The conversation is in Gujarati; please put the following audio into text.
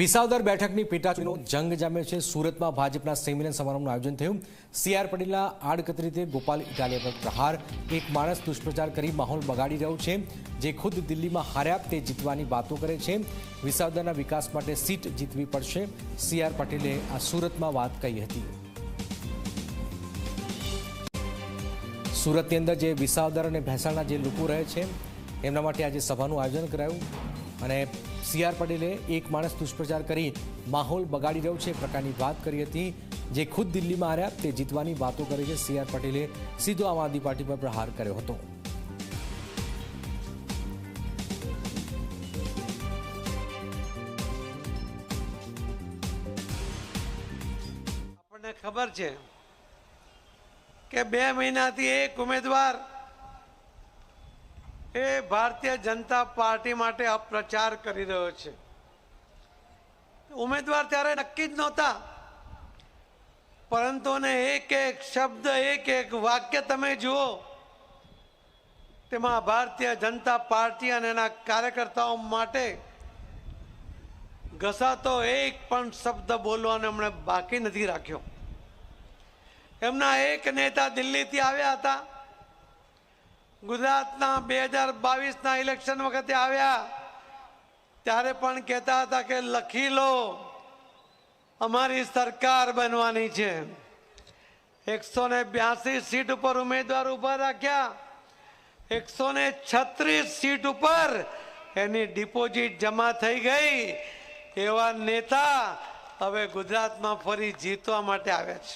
વિસાવદર બેઠકની પેટાચૂંટણીનો જંગ જામ્યો છે. સુરતમાં ભાજપના સેમિનાર સમારંભનું આયોજન થયું. સીઆર પટેલના આડકતરી રીતે ગોપાલ ઇટાલિયા પર પ્રહાર. એક માણસ દુષ્પ્રચાર કરી માહોલ બગાડી રહ્યો છે. જે ખુદ દિલ્હીમાં હાર્યા તે જીતવાની વાતો કરે છે. વિસાવદરના વિકાસ માટે સીટ જીતવી પડશે. સીઆર પટેલે આ સુરતમાં વાત કહી હતી. સુરતની અંદર જે વિસાવદર અને ભેંસાણના જે લોકો રહે છે, એમના માટે આજે સભાનું આયોજન કરાયું. અને સીઆર પટેલે એક માણસ દુષ્પ્રચાર કરી માહોલ બગાડી રહ્યો છે એ પ્રકારની વાત કરી હતી. જે ખુદ દિલ્હીમાં હાર્યા, તે જીતવાની વાતો કરી છે. સીઆર પટેલે સીધો આમ આદમી પાર્ટી પર પ્રહાર કર્યો હતો. આપણને ખબર છે કે બે મહિનાથી એક ઉમેદવાર એ ભારતીય જનતા પાર્ટી માટે અપપ્રચાર કરી રહ્યો છે. ઉમેદવાર ત્યારે નક્કી જ નહોતા. પરંતુ ને એક એક શબ્દ, એક એક વાક્ય તમે જુઓ, તેમાં ભારતીય જનતા પાર્ટી અને એના કાર્યકર્તાઓ માટે ઘસાતો એક પણ શબ્દ બોલવાનો એમણે બાકી નથી રાખ્યો. એમના એક નેતા દિલ્હીથી આવ્યા હતા. ગુજરાતના બે હજાર બાવીસના ઇલેક્શન વખતે આવ્યા, ત્યારે પણ કહેતા હતા કે લખી લો, અમારી સરકાર બનવાની છે. એકસો ને બ્યાસી સીટ ઉપર ઉમેદવાર ઊભા રાખ્યા, એકસો ને છત્રીસ સીટ ઉપર એની ડિપોઝિટ જમા થઈ ગઈ, એવા નેતા હવે ગુજરાતમાં ફરી જીતવા માટે આવ્યા છે.